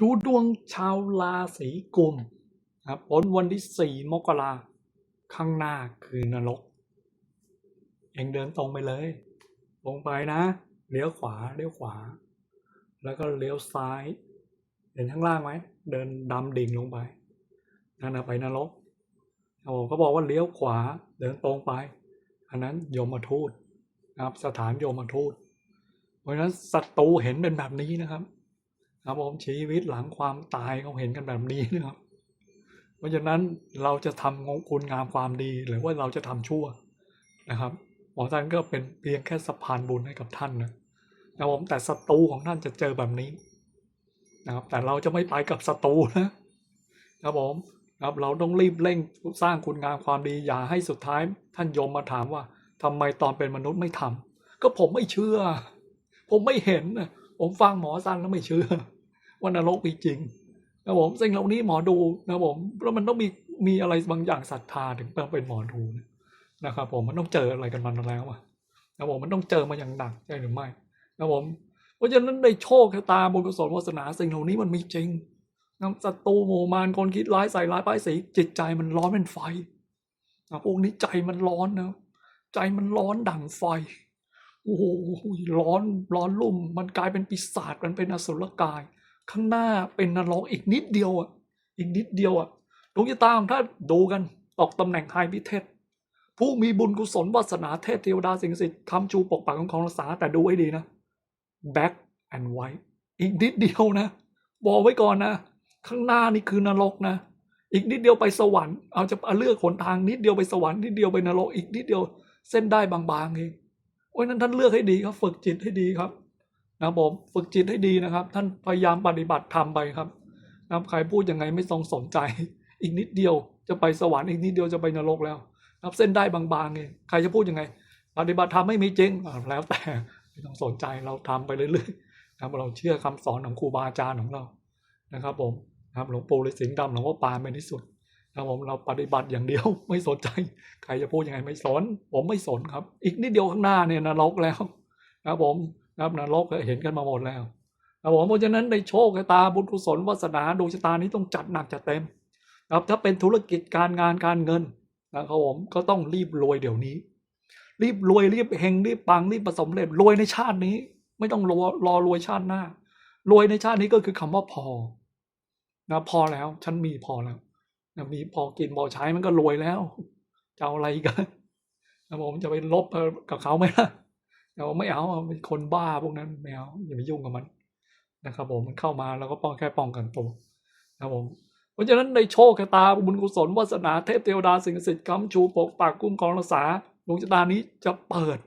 ดูดวงชาวราศีกุมครับผลวันที่สี่มกราข้างหน้าคือนรก เองเดินตรงไปเลย ตรงไปนะ เลี้ยวขวา เลี้ยวขวา แล้วก็เลี้ยวซ้าย เห็นข้างล่างไหม เดินดำดิ่งลงไป นั่นนะไปนรกโอ้เขาบอกว่าเลี้ยวขวา เดินตรงไป อันนั้นโยมทูตนะครับ สถานโยมทูต เพราะฉะนั้นศัตรูเห็นเป็นแบบนี้นะครับ ครับผมชีวิตหลังความตายเขาเห็นกันแบบนี้นะครับ เพราะฉะนั้นเราจะทำงงคุณงามความดีหรือว่าเราจะทำชั่วนะครับหมอท่านก็เป็นเพียงแค่สะพานบุญให้กับท่านนะนะครับผมแต่ศัตรูของท่านจะเจอแบบนี้นะครับ แต่เราจะไม่ไปกับศัตรูนะครับผมครับเราต้องรีบเร่งสร้างคุณงามความดีอย่าให้สุดท้าย ท่านยมมาถามว่าทำไมตอนเป็นมนุษย์ไม่ทำก็ผมไม่เชื่อ ผมไม่เห็นนะผมฟังหมอสั้นแล้วไม่เชื่อ ว่านรกมีจริงนะผมสิ่งเหล่านี้หมอดูนะผมแล้วมันต้องมีมีอะไรบางอย่างศรัทธาถึงต้องเป็นหมอดูนะครับผมมันต้องเจออะไรกันมันแล้วอะนะผมมันต้องเจอมาอย่างหนักใช่หรือไม่นะผมเพราะฉะนั้นในโชคชะตาบุญกุศลวาสนาสิ่งเหล่านี้มันมีจริงนะศัตรูหมู่มารคนคิดร้ายใส่ร้ายป้ายสีจิตใจมันร้อนเป็นไฟนะพวกนี้ใจมันร้อนนะใจมันร้อนดั่งไฟโอ้โหร้อนร้อนลุ่ม มันกลายเป็นปีศาจมันเป็นอสุรกาย ข้างหน้าเป็นนรกอีกนิดเดียวอะอีกนิดเดียวอะดวงชะตาของท่านดูกันตกตำแหน่งไฮพิเทศผู้มีบุญกุศลวาสนาเทพเทวดาสิ่งศักดิ์สิทธิ์คำจูปกปักของของรักษาแต่ดูให้ดีนะ black and white อีกนิดเดียวนะ บอกไว้ก่อนนะ ข้างหน้านี่คือนรกนะ อีกนิดเดียวไปสวรรค์เอาจะเอาเลือกหนทางนิดเดียวไปสวรรค์นิดเดียวไปนรกอีกนิดเดียวเส้นได้บางๆเองโอ้ยนั้นท่านเลือกให้ดีครับ ฝึกจิตให้ดีครับ นะครับผมฝึกจิตให้ดีนะครับ ท่านพยายามปฏิบัติทำไปครับนะครับใครพูดยังไงไม่ต้องสนใจ อีกนิดเดียวจะไปสวรรค์อีกนิดเดียวจะไปนรกแล้วนะครับเส้นได้บางๆเองใครจะพูดยังไง ปฏิบัติธรรมไม่มีจริงแล้วแต่ไม่ต้องสนใจเราทำไปเรื่อยๆนะครับเราเชื่อคำสอนของครูบาอาจารย์ของเรานะครับผมนะครับหลวงปู่ฤาษีดำหลวงพ่อปานเป็นที่สุดนะครับผมเราปฏิบัติอย่างเดียวไม่สนใจ ใครจะพูดยังไงไม่สน ผมไม่สนครับ อีกนิดเดียวข้างหน้าเนี่ยนรกแล้วนะครับผม นะครับนรกเห็นกันมาหมดแล้วนะครับผมเพราะฉะนั้นในโชคชะตาบุญกุศลวาสนาดวงชะตานี้ต้องจัดหนักจัดเต็มนะครับถ้าเป็นธุรกิจการงานการเงินนะครับผมก็ต้องรีบรวยเดี๋ยวนี้ รีบรวยรีบเฮงรีบปังรีบประสบเร็จรวยในชาตินี้ ไม่ต้องรอรอรวยชาติหน้ารวยในชาตินี้ก็คือคำว่าพอนะพอแล้วฉันมีพอแล้วนะมีพอกินพอใช้มันก็รวยแล้วจะเอาอะไรกันนะผมจะไปลบกับเขาไหมล่ะ เราไม่เอาเป็นคนบ้าพวกนั้นไม่เอาอย่าไปยุ่งกับมันนะครับผมมันเข้ามาแล้วก็ป้องแค่ป้องกันตัวนะครับผมเพราะฉะนั้นในโชคชะตาบุญกุศลวาสนาเทพเทวดาสิ่งศักดิ์สิทธิ์คำชูปกปักคุ้มครองรักษาดวงชะตานี้จะเปิด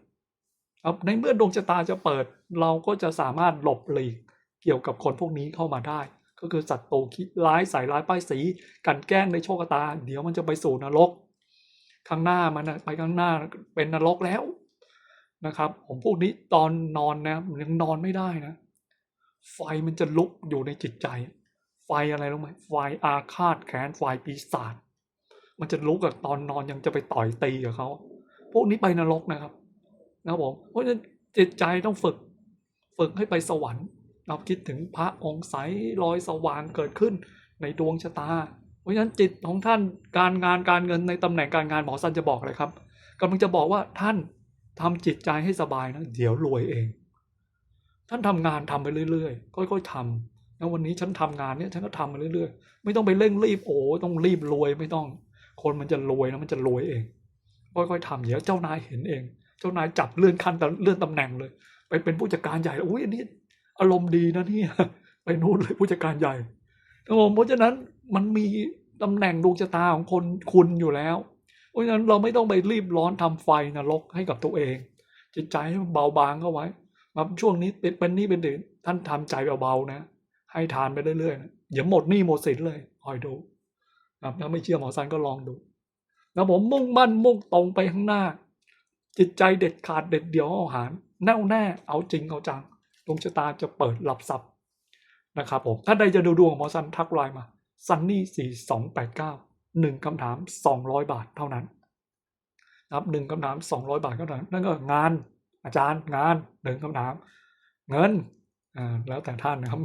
ครับในเมื่อดวงชะตาจะเปิด เราก็จะสามารถหลบหลีกเกี่ยวกับคนพวกนี้เข้ามาได้ ก็คือศัตรูคิดร้ายใส่ร้ายป้ายสีกันแกล้งในโชคชะตา เดี๋ยวมันจะไปสู่นรก ข้างหน้ามันไปข้างหน้าเป็นนรกแล้ว นะครับ ผมพวกนี้ตอนนอนนะยังนอนไม่ได้นะ ไฟมันจะลุกอยู่ในจิตใจ ไฟอะไรรู้ไหมไฟอาฆาตแค้นไฟปีศาจมันจะลุกกับตอนนอนยังจะไปต่อยตีกับเขาพวกนี้ไปนรกนะครับ นะครับผมเพราะฉะนั้นจิตใจต้องฝึกฝึกให้ไปสวรรค์เราคิดถึงพระองค์ใสลอยสว่างเกิดขึ้นในดวงชะตา เพราะฉะนั้นจิตของท่านการงานการเงินในตำแหน่งการงานหมอสันจะบอกเลยครับกำลังจะบอกว่าท่าน ทำจิตใจให้สบายนะเดี๋ยวรวยเอง ท่านทำงานทำไปเรื่อยๆค่อยๆทำแล้ววันนี้ฉันทำงานเนี่ยฉันก็ทำไปเรื่อยๆ ไม่ต้องไปเร่งรีบโอ้ต้องรีบรวยไม่ต้อง คนมันจะรวยนะมันจะรวยเอง ค่อยๆทำเดี๋ยวเจ้านายเห็นเอง เจ้านายจับเลื่อนขั้นเลื่อนตำแหน่งเลยไปเป็นผู้จัดการใหญ่อุ้ยอันนี้อารมณ์ดีนะเนี่ยไปนู่นเลยผู้จัดการใหญ่ครับผมเพราะฉะนั้นมันมีตำแหน่งดวงชะตาของคนคุณอยู่แล้ว ราะฉะนั้นเราไม่ต้องไปรีบร้อนทำไฟนรกให้กับตัวเอง จิตใจให้มันเบาบางเข้าไว้ครับช่วงนี้เป็นนี้เป็นเดือนท่านทำใจเบาๆนะ ให้ทานไปเรื่อยๆนะอย่าหมดหนี้หมดสินเลยคอยดูครับถ้าไม่เชื่อหมอซันก็ลองดูแล้วผมมุ่งมั่นมุ่งตรงไปข้างหน้า จิตใจเด็ดขาดเด็ดเดี่ยวอาหาร แน่วแน่เอาจริงเอาจังดวงชะตาจะเปิดหลับซับนะครับผมถ้าใดจะดูดวงหมอซันทักไลน์มาซันนี่สี่สองแปดเก้า หนึ่งคำถามสองร้อยบาทเท่านั้นนะครับหนึ่งคำถามสองร้อยบาทเท่านั้นนั่นก็งานอาจารย์งานหนึ่งคำถาม เงินอ่าแล้วแต่ท่านนะครับ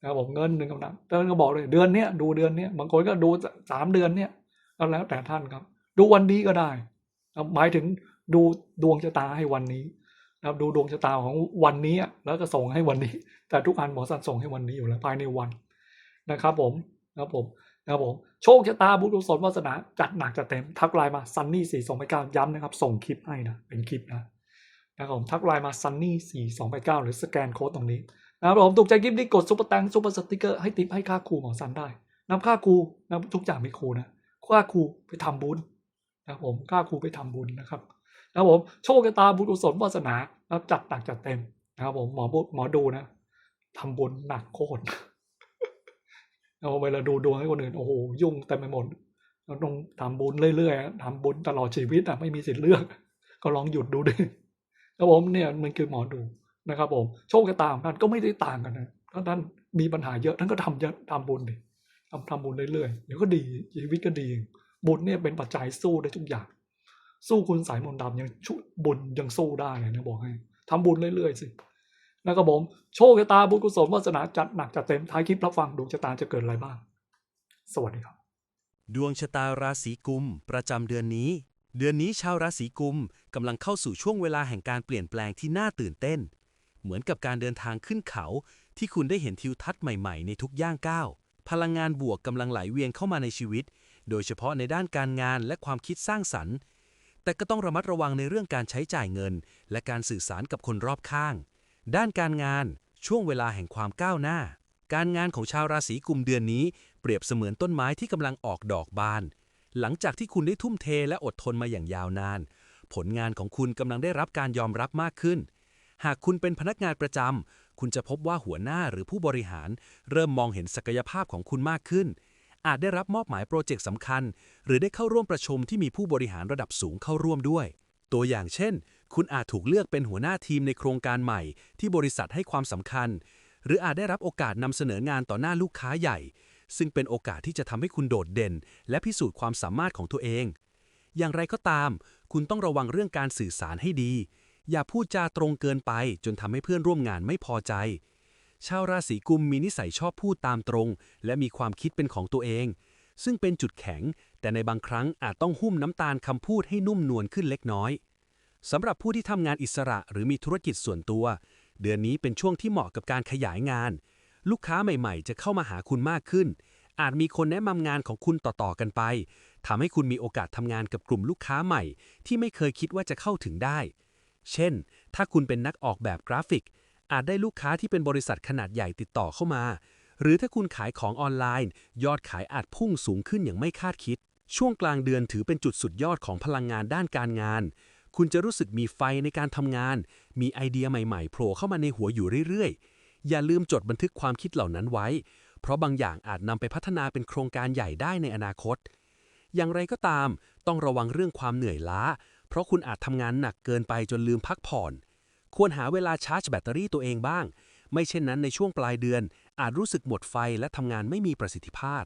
นะครับผมเงินหนึ่งกำลังท่านก็บอกเลยเดือนเนี้ยดูเดือนเนี้ยบางคนก็ดูสามเดือนเนี้ยก็แล้วแต่ท่านครับ ดูวันนี้ก็ได้หมายถึงดูดวงชะตาให้วันนี้นะครับดูดวงชะตาของวันนี้แล้วก็ส่งให้วันนี้ แต่ทุกอันหมอสันส่งให้วันนี้อยู่แล้วภายในวันนะครับ ผมนะครับผม นะครับผมโชคชะตาบุญกุศลวาสนาจัดหนักจัดเต็มทักไลน์มาซันนี่สี่สองไปเก้าย้ำนะครับ ส่งคลิปให้นะเป็นคลิปนะนะครับผมทักไลน์มาซันนี่สี่สองไปเก้าหรือสแกนโค้ดตรงนี้นะครับผมถูกใจคลิปนี้กดซุปเปอร์แตงซุปเปอร์สติกเกอร์ให้ติปให้ค่าครูหมอสันได้นำค่าครูนะทุกอย่างมีครูนะค่าครูไปทำบุญนะครับผมค่าครูไปทำบุญนะครับนะครับผมโชคชะตาบุญกุศลวาสนาจัดหนักจัดเต็มนะครับผมหมอบุหมอดูนะทำบุญหนักโคตร เอาเวลาดูดวงให้คนอื่นโอ้โหยุ่งเต็มไปหมดเราต้องทำบุญเรื่อยๆทำบุญตลอดชีวิตอะไม่มีสิทธิ์เลือก ก็ลองหยุดดูดิครับผมเนี่ยมันคือหมอดูนะครับ ผมโชคชะตาของท่านก็ไม่ได้ต่างกันนะถ้าท่านมีปัญหาเยอะท่านก็ทำเยอะทำบุญดิทำทำบุญเรื่อยๆเดี๋ยวก็ดีชีวิตก็ดี บุญเนี่ยเป็นปัจจัยสู้ได้ทุกอย่าง สู้คุณสายมนต์ดำยังชุบุญยังสู้ได้เลยนะบอกให้ทำบุญเรื่อยๆสิ แล้วก็ผมโชคชะตาบุญกุศลวาสนาจัดหนักจัดเต็มท้ายคลิปรับฟังดวงชะตาจะเกิดอะไรบ้าง สวัสดีครับ ดวงชะตาราศีกุม ประจำเดือนนี้ เดือนนี้ชาวราศีกุมกำลังเข้าสู่ช่วงเวลาแห่งการเปลี่ยนแปลงที่น่าตื่นเต้น เหมือนกับการเดินทางขึ้นเขา ที่คุณได้เห็นทิวทัศน์ใหม่ๆ ในทุกย่างก้าวพลังงานบวกกำลังไหลเวียนเข้ามาในชีวิต โดยเฉพาะในด้านการงานและความคิดสร้างสรรค์ แต่ก็ต้องระมัดระวังในเรื่องการใช้จ่ายเงิน และการสื่อสารกับคนรอบข้าง ด้านการงานช่วงเวลาแห่งความก้าวหน้า การงานของชาวราศีกุมเดือนนี้ เปรียบเสมือนต้นไม้ที่กำลังออกดอกบาน หลังจากที่คุณได้ทุ่มเทและอดทนมาอย่างยาวนาน ผลงานของคุณกำลังได้รับการยอมรับมากขึ้น หากคุณเป็นพนักงานประจำคุณจะพบว่าหัวหน้าหรือผู้บริหาร เริ่มมองเห็นศักยภาพของคุณมากขึ้น อาจได้รับมอบหมายโปรเจกต์สำคัญ หรือได้เข้าร่วมประชุมที่มีผู้บริหารระดับสูงเข้าร่วมด้วย ตัวอย่างเช่น คุณอาจถูกเลือกเป็นหัวหน้าทีมในโครงการใหม่ ที่บริษัทให้ความสำคัญ หรืออาจได้รับโอกาสนำเสนองานต่อหน้าลูกค้าใหญ่ ซึ่งเป็นโอกาสที่จะทำให้คุณโดดเด่น และพิสูจน์ความสามารถของตัวเอง อย่างไรก็ตาม คุณต้องระวังเรื่องการสื่อสารให้ดี อย่าพูดจาตรงเกินไป จนทำให้เพื่อนร่วมงานไม่พอใจ ชาวราศีกุมมีนิสัยชอบพูดตามตรง และมีความคิดเป็นของตัวเอง ซึ่งเป็นจุดแข็ง แต่ในบางครั้งอาจต้องหุ้มน้ำตาลคำพูดให้นุ่มนวลขึ้นเล็กน้อยสำหรับผู้ที่ทำงานอิสระหรือมีธุรกิจส่วนตัว เดือนนี้เป็นช่วงที่เหมาะกับการขยายงาน ลูกค้าใหม่ๆ จะเข้ามาหาคุณมากขึ้น อาจมีคนแนะนำงานของคุณต่อๆกันไปทำให้คุณมีโอกาสทำงานกับกลุ่มลูกค้าใหม่ ที่ไม่เคยคิดว่าจะเข้าถึงได้ เช่น ถ้าคุณเป็นนักออกแบบกราฟิก อาจได้ลูกค้าที่เป็นบริษัทขนาดใหญ่ติดต่อเข้ามา หรือถ้าคุณขายของออนไลน์ ยอดขายอาจพุ่งสูงขึ้นอย่างไม่คาดคิด ช่วงกลางเดือนถือเป็นจุดสุดยอดของพลังงานด้านการงาน คุณจะรู้สึกมีไฟในการทำงาน มีไอเดียใหม่ๆโผล่เข้ามาในหัวอยู่เรื่อยๆ อย่าลืมจดบันทึกความคิดเหล่านั้นไว้ เพราะบางอย่างอาจนำไปพัฒนาเป็นโครงการใหญ่ได้ในอนาคต อย่างไรก็ตาม ต้องระวังเรื่องความเหนื่อยล้า เพราะคุณอาจทำงานหนักเกินไปจนลืมพักผ่อน ควรหาเวลาชาร์จแบตเตอรี่ตัวเองบ้าง ไม่เช่นนั้นในช่วงปลายเดือน อาจรู้สึกหมดไฟและทำงานไม่มีประสิทธิภาพ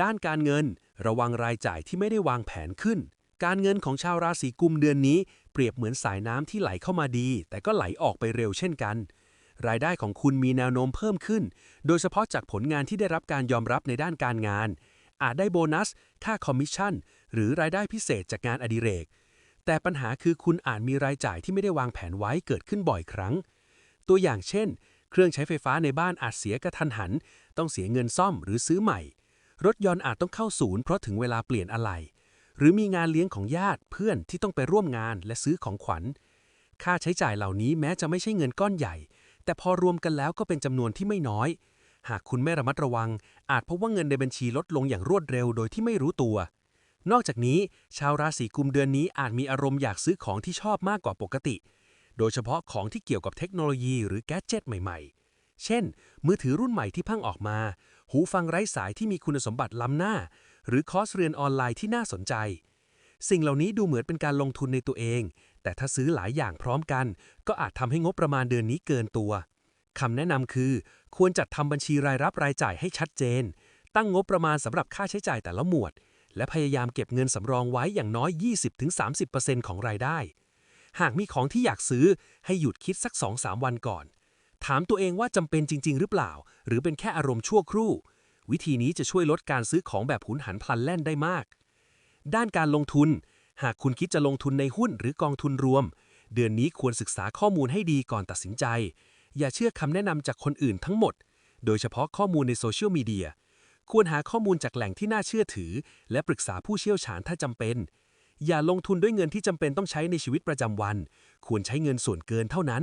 ด้านการเงินระวังรายจ่ายที่ไม่ได้วางแผนขึ้น การเงินของชาวราศีกุมเดือนนี้ เปรียบเหมือนสายน้ำที่ไหลเข้ามาดี แต่ก็ไหลออกไปเร็วเช่นกัน รายได้ของคุณมีแนวโน้มเพิ่มขึ้น โดยเฉพาะจากผลงานที่ได้รับการยอมรับในด้านการงาน อาจได้โบนัส ค่าคอมมิชชั่น หรือรายได้พิเศษจากงานอดิเรก แต่ปัญหาคือคุณอาจมีรายจ่ายที่ไม่ได้วางแผนไว้เกิดขึ้นบ่อยครั้ง ตัวอย่างเช่น เครื่องใช้ไฟฟ้าในบ้านอาจเสียกระทันหัน ต้องเสียเงินซ่อมหรือซื้อใหม่ รถยนต์อาจต้องเข้าศูนย์เพราะถึงเวลาเปลี่ยนอะไหล่หรือมีงานเลี้ยงของญาติเพื่อนที่ต้องไปร่วมงานและซื้อของขวัญ ค่าใช้จ่ายเหล่านี้แม้จะไม่ใช่เงินก้อนใหญ่ แต่พอรวมกันแล้วก็เป็นจำนวนที่ไม่น้อย หากคุณไม่ระมัดระวัง อาจพบว่าเงินในบัญชีลดลงอย่างรวดเร็วโดยที่ไม่รู้ตัวนอกจากนี้ ชาวราศีกุมเดือนนี้อาจมีอารมณ์อยากซื้อของที่ชอบมากกว่าปกติ โดยเฉพาะของที่เกี่ยวกับเทคโนโลยีหรือแกดเจิตใหม่ ๆ เช่น มือถือรุ่นใหม่ที่เพิ่งออกมา หูฟังไร้สายที่มีคุณสมบัติล้ำหน้า หรือคอร์สเรียนออนไลน์ที่น่าสนใจ สิ่งเหล่านี้ดูเหมือนเป็นการลงทุนในตัวเอง แต่ถ้าซื้อหลายอย่างพร้อมกัน ก็อาจทำให้งบประมาณเดือนนี้เกินตัวคำแนะนำคือ ควรจัดทำบัญชีรายรับรายจ่ายให้ชัดเจน ตั้งงบประมาณสำหรับค่าใช้จ่ายแต่ละหมวด และพยายามเก็บเงินสำรองไว้อย่างน้อย 20-30%ของรายได้ หากมีของที่อยากซื้อให้หยุดคิดสัก2-3วันก่อน ถามตัวเองว่าจำเป็นจริง ๆ หรือเปล่า หรือเป็นแค่อารมณ์ชั่วครู่ วิธีนี้จะช่วยลดการซื้อของแบบหุนหันพลันแล่นได้มาก ด้านการลงทุน หากคุณคิดจะลงทุนในหุ้นหรือกองทุนรวม เดือนนี้ควรศึกษาข้อมูลให้ดีก่อนตัดสินใจ อย่าเชื่อคำแนะนำจากคนอื่นทั้งหมด โดยเฉพาะข้อมูลในโซเชียลมีเดียควรหาข้อมูลจากแหล่งที่น่าเชื่อถือ และปรึกษาผู้เชี่ยวชาญถ้าจำเป็น อย่าลงทุนด้วยเงินที่จำเป็นต้องใช้ในชีวิตประจำวัน ควรใช้เงินส่วนเกินเท่านั้น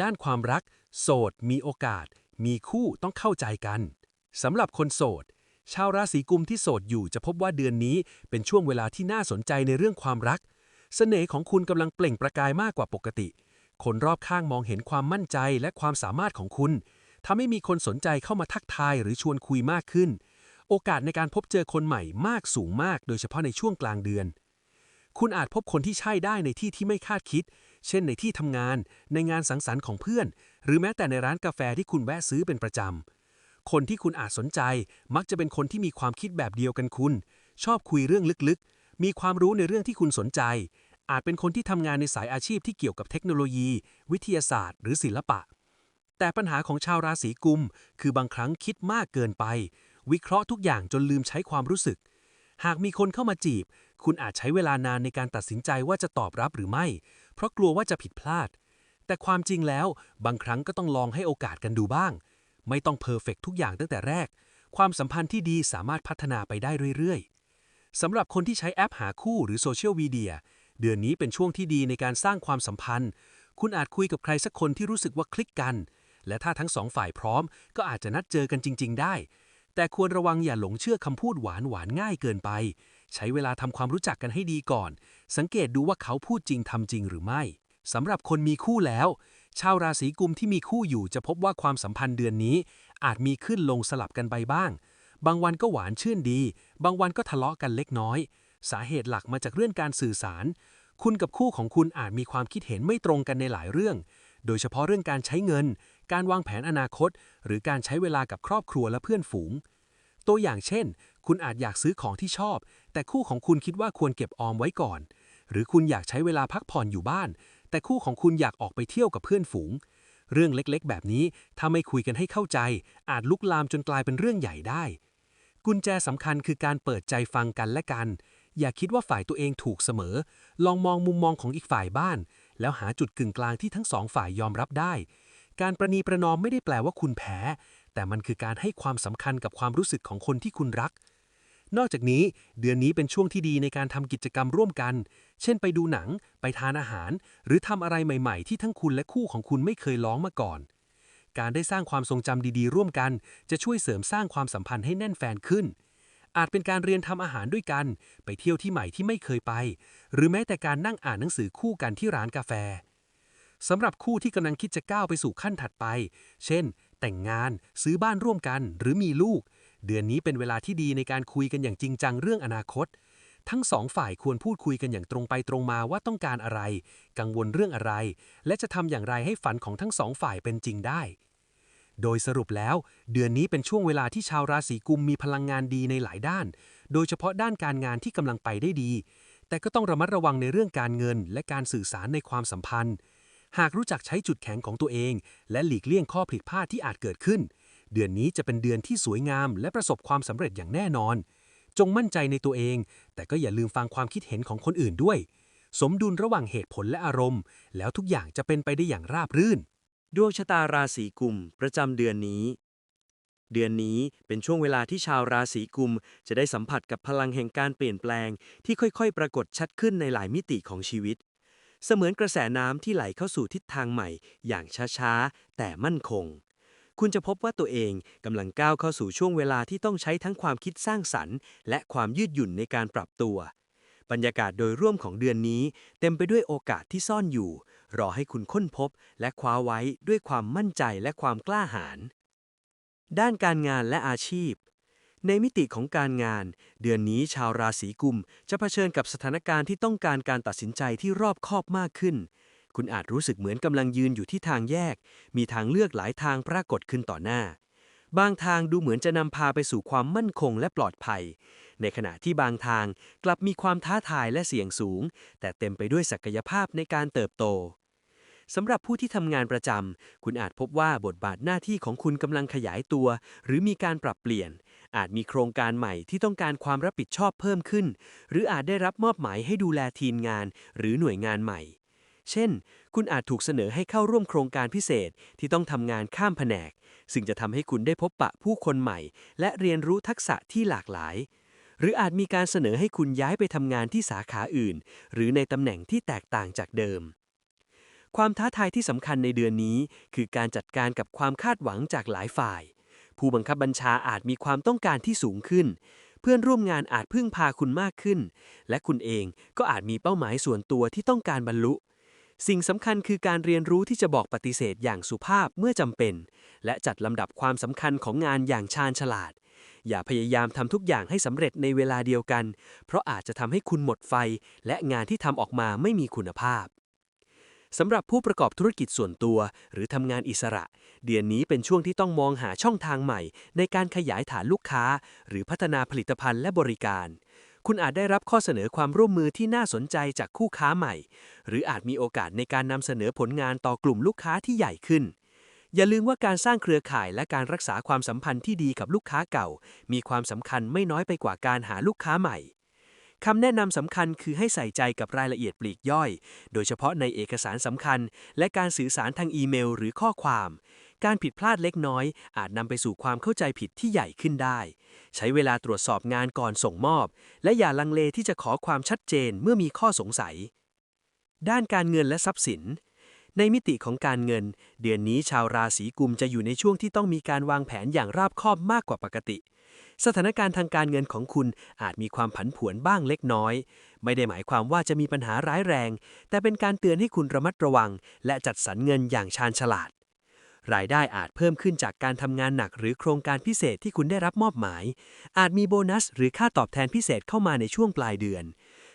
ด้านความรัก โสด มีโอกาส มีคู่ต้องเข้าใจกันสำหรับคนโสด ชาวราศีกุมที่โสดอยู่จะพบว่าเดือนนี้เป็นช่วงเวลาที่น่าสนใจในเรื่องความรัก เสน่ห์ของคุณกำลังเปล่งประกายมากกว่าปกติ คนรอบข้างมองเห็นความมั่นใจและความสามารถของคุณทำให้มีคนสนใจเข้ามาทักทายหรือชวนคุยมากขึ้น โอกาสในการพบเจอคนใหม่มากสูงมาก โดยเฉพาะในช่วงกลางเดือน คุณอาจพบคนที่ใช่ได้ในที่ที่ไม่คาดคิด เช่นในที่ทำงาน ในงานสังสรรค์ของเพื่อน หรือแม้แต่ในร้านกาแฟที่คุณแวะซื้อเป็นประจำ คนที่คุณอาจสนใจ มักจะเป็นคนที่มีความคิดแบบเดียวกันคุณ ชอบคุยเรื่องลึกๆ มีความรู้ในเรื่องที่คุณสนใจ อาจเป็นคนที่ทำงานในสายอาชีพที่เกี่ยวกับเทคโนโลยี วิทยาศาสตร์ หรือศิลปะ แต่ปัญหาของชาวราศีกุม คือบางครั้งคิดมากเกินไป วิเคราะห์ทุกอย่างจนลืมใช้ความรู้สึกหากมีคนเข้ามาจีบ คุณอาจใช้เวลานานในการตัดสินใจว่าจะตอบรับหรือไม่ เพราะกลัวว่าจะผิดพลาด แต่ความจริงแล้วบางครั้งก็ต้องลองให้โอกาสกันดูบ้าง ไม่ต้องเพอร์เฟกทุกอย่างตั้งแต่แรก ความสัมพันธ์ที่ดีสามารถพัฒนาไปได้เรื่อยๆสำหรับคนที่ใช้แอปหาคู่หรือโซเชียลมีเดียเดือนนี้เป็นช่วงที่ดีในการสร้างความสัมพันธ์ คุณอาจคุยกับใครสักคนที่รู้สึกว่าคลิกกัน และถ้าทั้งสองฝ่ายพร้อม ก็อาจจะนัดเจอกันจริง ๆ ได้ แต่ควรระวังอย่าหลงเชื่อคำพูดหวานหวานๆง่ายเกินไป ใช้เวลาทำความรู้จักกันให้ดีก่อน สังเกตดูว่าเขาพูดจริงทำจริงหรือไม่สำหรับคนมีคู่แล้ว ชาวราศีกุมที่มีคู่อยู่จะพบว่าความสัมพันธ์เดือนนี้ อาจมีขึ้นลงสลับกันไปบ้าง บางวันก็หวานชื่นดี บางวันก็ทะเลาะกันเล็กน้อย สาเหตุหลักมาจากเรื่องการสื่อสาร คุณกับคู่ของคุณอาจมีความคิดเห็นไม่ตรงกันในหลายเรื่อง โดยเฉพาะเรื่องการใช้เงิน การวางแผนอนาคต หรือการใช้เวลากับครอบครัวและเพื่อนฝูง ตัวอย่างเช่น คุณอาจอยากซื้อของที่ชอบ แต่คู่ของคุณคิดว่าควรเก็บออมไว้ก่อน หรือคุณอยากใช้เวลาพักผ่อนอยู่บ้าน แต่คู่ของคุณอยากออกไปเที่ยวกับเพื่อนฝูง เรื่องเล็กๆ แบบนี้ถ้าไม่คุยกันให้เข้าใจ อาจลุกลามจนกลายเป็นเรื่องใหญ่ได้ กุญแจสำคัญคือการเปิดใจฟังกันและกัน อย่าคิดว่าฝ่ายตัวเองถูกเสมอ ลองมองมุมมองของอีกฝ่ายบ้างแล้วหาจุดกึ่งกลางที่ทั้งสองฝ่ายยอมรับได้ การประนีประนอมไม่ได้แปลว่าคุณแพ้แต่มันคือการให้ความสำคัญกับความรู้สึกของคนที่คุณรัก นอกจากนี้เดือนนี้เป็นช่วงที่ดีในการทำกิจกรรมร่วมกัน เช่นไปดูหนัง ไปทานอาหาร หรือทำอะไรใหม่ๆ ที่ทั้งคุณและคู่ของคุณไม่เคยลองมาก่อน การได้สร้างความทรงจำดีๆ ร่วมกัน จะช่วยเสริมสร้างความสัมพันธ์ให้แน่นแฟนขึ้น อาจเป็นการเรียนทำอาหารด้วยกัน ไปเที่ยวที่ใหม่ที่ไม่เคยไป หรือแม้แต่การนั่งอ่านหนังสือคู่กันที่ร้านกาแฟสำหรับคู่ที่กำลังคิดจะก้าวไปสู่ขั้นถัดไป เช่น แต่งงาน ซื้อบ้านร่วมกัน หรือมีลูก เดือนนี้เป็นเวลาที่ดีในการคุยกันอย่างจริงจังเรื่องอนาคต ทั้งสองฝ่ายควรพูดคุยกันอย่างตรงไปตรงมาว่าต้องการอะไร กังวลเรื่องอะไร และจะทำอย่างไรให้ฝันของทั้งสองฝ่ายเป็นจริงได้ โดยสรุปแล้ว เดือนนี้เป็นช่วงเวลาที่ชาวราศีกุมมีพลังงานดีในหลายด้าน โดยเฉพาะด้านการงานที่กำลังไปได้ดี แต่ก็ต้องระมัดระวังในเรื่องการเงิน และการสื่อสารในความสัมพันธ์ หากรู้จักใช้จุดแข็งของตัวเอง และหลีกเลี่ยงข้อผิดพลาดที่อาจเกิดขึ้น เดือนนี้จะเป็นเดือนที่สวยงาม และประสบความสำเร็จอย่างแน่นอน จงมั่นใจในตัวเอง แต่ก็อย่าลืมฟังความคิดเห็นของคนอื่นด้วย สมดุลระหว่างเหตุผลและอารมณ์ แล้วทุกอย่างจะเป็นไปได้อย่างราบรื่น ดวงชะตาราศีกุมประจำเดือนนี้ เดือนนี้เป็นช่วงเวลาที่ชาวราศีกุมจะได้สัมผัสกับพลังแห่งการเปลี่ยนแปลง ที่ค่อยๆ ปรากฏชัดขึ้นในหลายมิติของชีวิต เสมือนกระแสน้ำที่ไหลเข้าสู่ทิศทางใหม่ อย่างช้าๆแต่มั่นคง คุณจะพบว่าตัวเองกำลังก้าวเข้าสู่ช่วงเวลาที่ต้องใช้ทั้งความคิดสร้างสรรค์ และความยืดหยุ่นในการปรับตัว บรรยากาศโดยร่วมของเดือนนี้ เต็มไปด้วยโอกาสที่ซ่อนอยู่ รอให้คุณค้นพบ และคว้าไว้ด้วยความมั่นใจและความกล้าหาญด้านการงานและอาชีพ ในมิติของการงาน เดือนนี้ชาวราศีกุมจะเผชิญกับสถานการณ์ที่ต้องการการตัดสินใจที่รอบคอบมากขึ้น คุณอาจรู้สึกเหมือนกำลังยืนอยู่ที่ทางแยก มีทางเลือกหลายทางปรากฏขึ้นต่อหน้า บางทางดูเหมือนจะนำพาไปสู่ความมั่นคงและปลอดภัย ในขณะที่บางทางกลับมีความท้าทายและเสี่ยงสูง แต่เต็มไปด้วยศักยภาพในการเติบโตสำหรับผู้ที่ทำงานประจำ คุณอาจพบว่าบทบาทหน้าที่ของคุณกำลังขยายตัว หรือมีการปรับเปลี่ยน อาจมีโครงการใหม่ที่ต้องการความรับผิดชอบเพิ่มขึ้น หรืออาจได้รับมอบหมายให้ดูแลทีมงาน หรือหน่วยงานใหม่ เช่น คุณอาจถูกเสนอให้เข้าร่วมโครงการพิเศษที่ต้องทำงานข้ามแผนก ซึ่งจะทำให้คุณได้พบปะผู้คนใหม่ และเรียนรู้ทักษะที่หลากหลาย หรืออาจมีการเสนอให้คุณย้ายไปทำงานที่สาขาอื่น หรือในตำแหน่งที่แตกต่างจากเดิม ความท้าทายที่สำคัญในเดือนนี้ คือการจัดการกับความคาดหวังจากหลายฝ่าย ผู้บังคับบัญชาอาจมีความต้องการที่สูงขึ้นเพื่อนร่วมงานอาจพึ่งพาคุณมากขึ้น และคุณเองก็อาจมีเป้าหมายส่วนตัวที่ต้องการบรรลุ สิ่งสำคัญคือการเรียนรู้ที่จะบอกปฏิเสธอย่างสุภาพเมื่อจำเป็น และจัดลำดับความสำคัญของงานอย่างชาญฉลาด อย่าพยายามทำทุกอย่างให้สำเร็จในเวลาเดียวกัน เพราะอาจจะทำให้คุณหมดไฟ และงานที่ทำออกมาไม่มีคุณภาพสำหรับผู้ประกอบธุรกิจส่วนตัว หรือทำงานอิสระ เดือนนี้เป็นช่วงที่ต้องมองหาช่องทางใหม่ ในการขยายฐานลูกค้า หรือพัฒนาผลิตภัณฑ์และบริการ คุณอาจได้รับข้อเสนอความร่วมมือที่น่าสนใจจากคู่ค้าใหม่ หรืออาจมีโอกาสในการนำเสนอผลงานต่อกลุ่มลูกค้าที่ใหญ่ขึ้น อย่าลืมว่าการสร้างเครือข่ายและการรักษาความสัมพันธ์ที่ดีกับลูกค้าเก่า มีความสำคัญไม่น้อยไปกว่าการหาลูกค้าใหม่คำแนะนำสำคัญคือให้ใส่ใจกับรายละเอียดปลีกย่อย โดยเฉพาะในเอกสารสำคัญ และการสื่อสารทางอีเมล หรือข้อความ การผิดพลาดเล็กน้อย อาจนำไปสู่ความเข้าใจผิดที่ใหญ่ขึ้นได้ ใช้เวลาตรวจสอบงานก่อนส่งมอบ และอย่าลังเลที่จะขอความชัดเจนเมื่อมีข้อสงสัย ด้านการเงินและทรัพย์สิน ในมิติของการเงิน เดือนนี้ชาวราศีกุมจะอยู่ในช่วงที่ต้องมีการวางแผนอย่างราบคอบมากกว่าปกติ สถานการณ์ทางการเงินของคุณอาจมีความผันผวนบ้างเล็กน้อย ไม่ได้หมายความว่าจะมีปัญหาร้ายแรง แต่เป็นการเตือนให้คุณระมัดระวัง และจัดสรรเงินอย่างชาญฉลาด รายได้อาจเพิ่มขึ้นจากการทำงานหนักหรือโครงการพิเศษที่คุณได้รับมอบหมาย อาจมีโบนัสหรือค่าตอบแทนพิเศษเข้ามาในช่วงปลายเดือน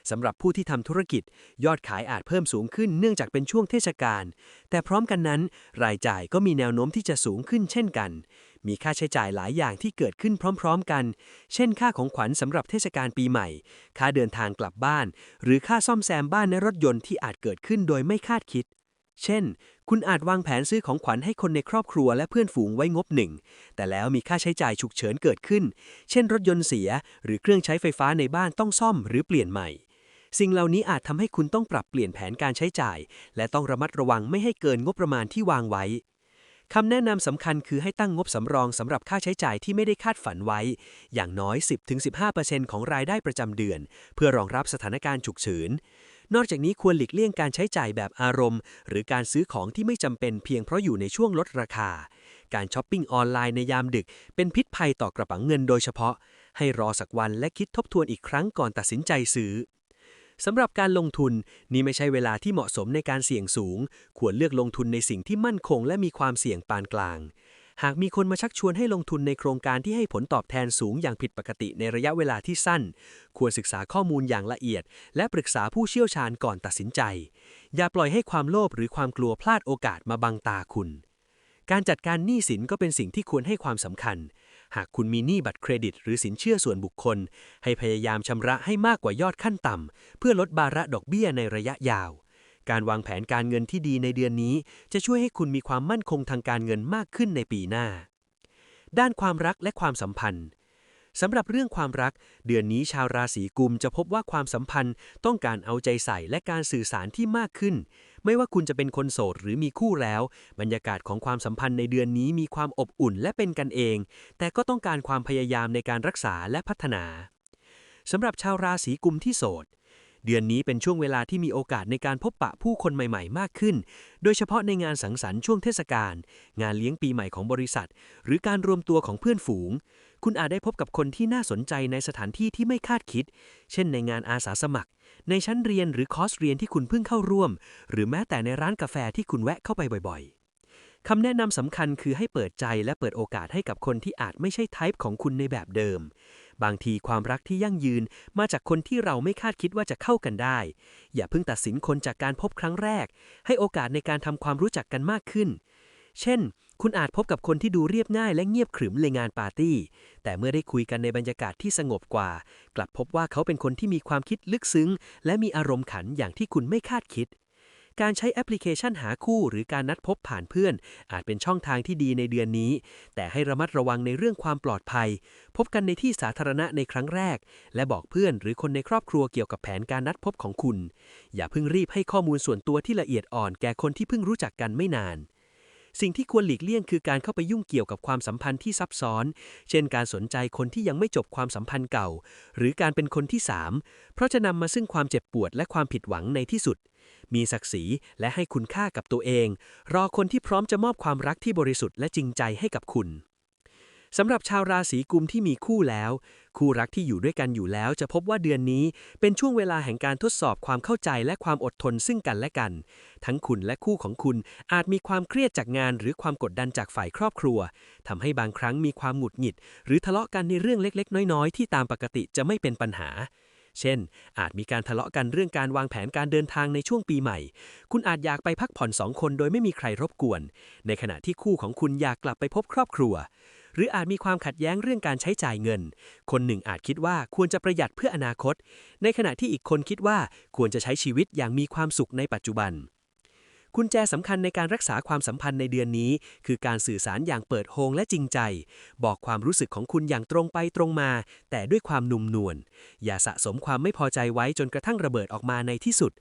สำหรับผู้ที่ทำธุรกิจ ยอดขายอาจเพิ่มสูงขึ้นเนื่องจากเป็นช่วงเทศกาลแต่พร้อมกันนั้น รายจ่ายก็มีแนวโน้มที่จะสูงขึ้นเช่นกัน มีค่าใช้จ่ายหลายอย่างที่เกิดขึ้นพร้อม ๆ กัน เช่น ค่าของขวัญสำหรับเทศกาลปีใหม่ ค่าเดินทางกลับบ้าน หรือค่าซ่อมแซมบ้านในรถยนต์ที่อาจเกิดขึ้นโดยไม่คาดคิด เช่น คุณอาจวางแผนซื้อของขวัญให้คนในครอบครัวและเพื่อนฝูงไว้งบหนึ่ง แต่แล้วมีค่าใช้จ่ายฉุกเฉินเกิดขึ้น เช่นรถยนต์เสีย หรือเครื่องใช้ไฟฟ้าในบ้านต้องซ่อมหรือเปลี่ยนใหม่ สิ่งเหล่านี้อาจทำให้คุณต้องปรับเปลี่ยนแผนการใช้จ่าย และต้องระมัดระวังไม่ให้เกินงบประมาณที่วางไว้คำแนะนำสำคัญคือให้ตั้งงบสำรองสำหรับค่าใช้จ่ายที่ไม่ได้คาดฝันไว้ อย่างน้อย 10-15%ของรายได้ประจำเดือน เพื่อรองรับสถานการณ์ฉุกเฉิน นอกจากนี้ควรหลีกเลี่ยงการใช้จ่ายแบบอารมณ์ หรือการซื้อของที่ไม่จำเป็นเพียงเพราะอยู่ในช่วงลดราคา การช้อปปิ้งออนไลน์ในยามดึก เป็นพิษภัยต่อกระเป๋าเงินโดยเฉพาะ ให้รอสักวันและคิดทบทวนอีกครั้งก่อนตัดสินใจซื้อสำหรับการลงทุนนี่ไม่ใช่เวลาที่เหมาะสมในการเสี่ยงสูง ควรเลือกลงทุนในสิ่งที่มั่นคงและมีความเสี่ยงปานกลาง หากมีคนมาชักชวนให้ลงทุนในโครงการที่ให้ผลตอบแทนสูงอย่างผิดปกติในระยะเวลาที่สั้น ควรศึกษาข้อมูลอย่างละเอียด และปรึกษาผู้เชี่ยวชาญก่อนตัดสินใจ อย่าปล่อยให้ความโลภหรือความกลัวพลาดโอกาสมาบังตาคุณ การจัดการหนี้สินก็เป็นสิ่งที่ควรให้ความสำคัญ หากคุณมีหนี้บัตรเครดิต หรือสินเชื่อส่วนบุคคล ให้พยายามชำระให้มากกว่ายอดขั้นต่ำเพื่อลดบาระดอกเบี้ยในระยะยาว การวางแผนการเงินที่ดีในเดือนนี้ จะช่วยให้คุณมีความมั่นคงทางการเงินมากขึ้นในปีหน้า ด้านความรักและความสัมพันธ์สำหรับเรื่องความรัก เดือนนี้ชาวราศีกุมจะพบว่าความสัมพันธ์ต้องการเอาใจใส่และการสื่อสารที่มากขึ้น ไม่ว่าคุณจะเป็นคนโสดหรือมีคู่แล้ว บรรยากาศของความสัมพันธ์ในเดือนนี้มีความอบอุ่นและเป็นกันเอง แต่ก็ต้องการความพยายามในการรักษาและพัฒนาสำหรับชาวราศีกุมที่โสด เดือนนี้เป็นช่วงเวลาที่มีโอกาสในการพบปะผู้คนใหม่ๆ มากขึ้น โดยเฉพาะในงานสังสรรค์ช่วงเทศกาล งานเลี้ยงปีใหม่ของบริษัท หรือการรวมตัวของเพื่อนฝูง คุณอาจได้พบกับคนที่น่าสนใจในสถานที่ที่ไม่คาดคิด เช่นในงานอาสาสมัคร ในชั้นเรียนหรือคอร์สเรียนที่คุณเพิ่งเข้าร่วม หรือแม้แต่ในร้านกาแฟที่คุณแวะเข้าไปบ่อยๆคำแนะนำสำคัญคือให้เปิดใจและเปิดโอกาสให้กับคนที่อาจไม่ใช่ไทป์ของคุณในแบบเดิม บางทีความรักที่ยั่งยืนมาจากคนที่เราไม่คาดคิดว่าจะเข้ากันได้ อย่าเพิ่งตัดสินคนจากการพบครั้งแรก ให้โอกาสในการทำความรู้จักกันมากขึ้น เช่น คุณอาจพบกับคนที่ดูเรียบง่ายและเงียบขรึมในงานปาร์ตี้ แต่เมื่อได้คุยกันในบรรยากาศที่สงบกว่า กลับพบว่าเขาเป็นคนที่มีความคิดลึกซึ้ง และมีอารมณ์ขันอย่างที่คุณไม่คาดคิด การใช้แอปพลิเคชันหาคู่หรือการนัดพบผ่านเพื่อน อาจเป็นช่องทางที่ดีในเดือนนี้ แต่ให้ระมัดระวังในเรื่องความปลอดภัย พบกันในที่สาธารณะในครั้งแรก และบอกเพื่อนหรือคนในครอบครัวเกี่ยวกับแผนการนัดพบของคุณ อย่าเพิ่งรีบให้ข้อมูลส่วนตัวที่ละเอียดอ่อนแก่คนที่เพิ่งรู้จักกันไม่นานสิ่งที่ควรหลีกเลี่ยงคือการเข้าไปยุ่งเกี่ยวกับความสัมพันธ์ที่ซับซ้อน เช่นการสนใจคนที่ยังไม่จบความสัมพันธ์เก่า หรือการเป็นคนที่สามเพราะจะนำมาซึ่งความเจ็บปวดและความผิดหวังในที่สุด มีศักดิ์ศรีและให้คุณค่ากับตัวเอง รอคนที่พร้อมจะมอบความรักที่บริสุทธิ์และจริงใจให้กับคุณสำหรับชาวราศีกุมที่มีคู่แล้ว คู่รักที่อยู่ด้วยกันอยู่แล้ว จะพบว่าเดือนนี้เป็นช่วงเวลาแห่งการทดสอบความเข้าใจและความอดทนซึ่งกันและกัน ทั้งคุณและคู่ของคุณอาจมีความเครียดจากงานหรือความกดดันจากฝ่ายครอบครัวทำให้บางครั้งมีความหงุดหงิด หรือทะเลาะกันในเรื่องเล็กๆ น้อยๆ ที่ตามปกติจะไม่เป็นปัญหา เช่น อาจมีการทะเลาะกันเรื่องการวางแผนการเดินทางในช่วงปีใหม่ คุณอาจอยากไปพักผ่อนสองคนโดยไม่มีใครรบกวน ในขณะที่คู่ของคุณอยากกลับไปพบครอบครัว หรืออาจมีความขัดแย้งเรื่องการใช้จ่ายเงิน คนหนึ่งอาจคิดว่าควรจะประหยัดเพื่ออนาคต ในขณะที่อีกคนคิดว่าควรจะใช้ชีวิตอย่างมีความสุขในปัจจุบัน กุญแจสำคัญในการรักษาความสัมพันธ์ในเดือนนี้ คือการสื่อสารอย่างเปิดโฮงและจริงใจ บอกความรู้สึกของคุณอย่างตรงไปตรงมา แต่ด้วยความนุ่มนวลอย่าสะสมความไม่พอใจไว้จนกระทั่งระเบิดออกมาในที่สุด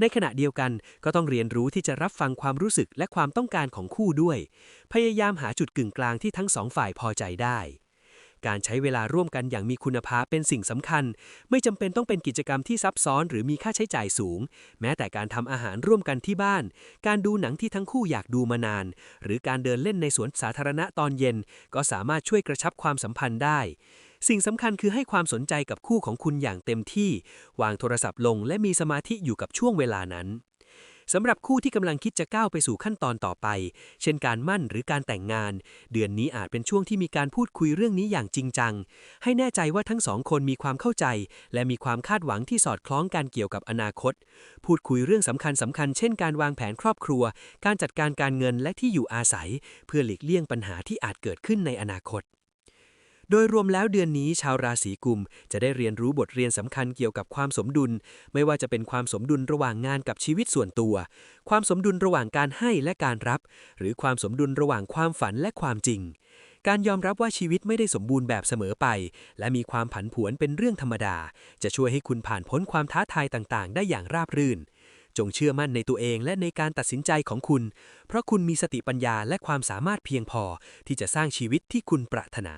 ในขณะเดียวกันก็ต้องเรียนรู้ที่จะรับฟังความรู้สึกและความต้องการของคู่ด้วย พยายามหาจุดกึ่งกลางที่ทั้งสองฝ่ายพอใจได้ การใช้เวลาร่วมกันอย่างมีคุณภาพเป็นสิ่งสำคัญ ไม่จำเป็นต้องเป็นกิจกรรมที่ซับซ้อนหรือมีค่าใช้จ่ายสูง แม้แต่การทำอาหารร่วมกันที่บ้าน การดูหนังที่ทั้งคู่อยากดูมานาน หรือการเดินเล่นในสวนสาธารณะตอนเย็น ก็สามารถช่วยกระชับความสัมพันธ์ได้สิ่งสำคัญคือให้ความสนใจกับคู่ของคุณอย่างเต็มที่ วางโทรศัพท์ลงและมีสมาธิอยู่กับช่วงเวลานั้น สำหรับคู่ที่กำลังคิดจะก้าวไปสู่ขั้นตอนต่อไป เช่นการมั่นหรือการแต่งงาน เดือนนี้อาจเป็นช่วงที่มีการพูดคุยเรื่องนี้อย่างจริงจัง ให้แน่ใจว่าทั้งสองคนมีความเข้าใจ และมีความคาดหวังที่สอดคล้องกันเกี่ยวกับอนาคต พูดคุยเรื่องสำคัญสำคัญๆเช่นการวางแผนครอบครัว การจัดการการเงินและที่อยู่อาศัย เพื่อหลีกเลี่ยงปัญหาที่อาจเกิดขึ้นในอนาคต โดยรวมแล้วเดือนนี้ชาวราศีกุม จะได้เรียนรู้บทเรียนสำคัญเกี่ยวกับความสมดุล ไม่ว่าจะเป็นความสมดุลระหว่างงานกับชีวิตส่วนตัว ความสมดุลระหว่างการให้และการรับ หรือความสมดุลระหว่างความฝันและความจริง การยอมรับว่าชีวิตไม่ได้สมบูรณ์แบบเสมอไป และมีความผันผวนเป็นเรื่องธรรมดา จะช่วยให้คุณผ่านพ้นความท้าทายต่างๆ ได้อย่างราบรื่นจงเชื่อมั่นในตัวเองและในการตัดสินใจของคุณ เพราะคุณมีสติปัญญาและความสามารถเพียงพอที่จะสร้างชีวิตที่คุณปรารถนา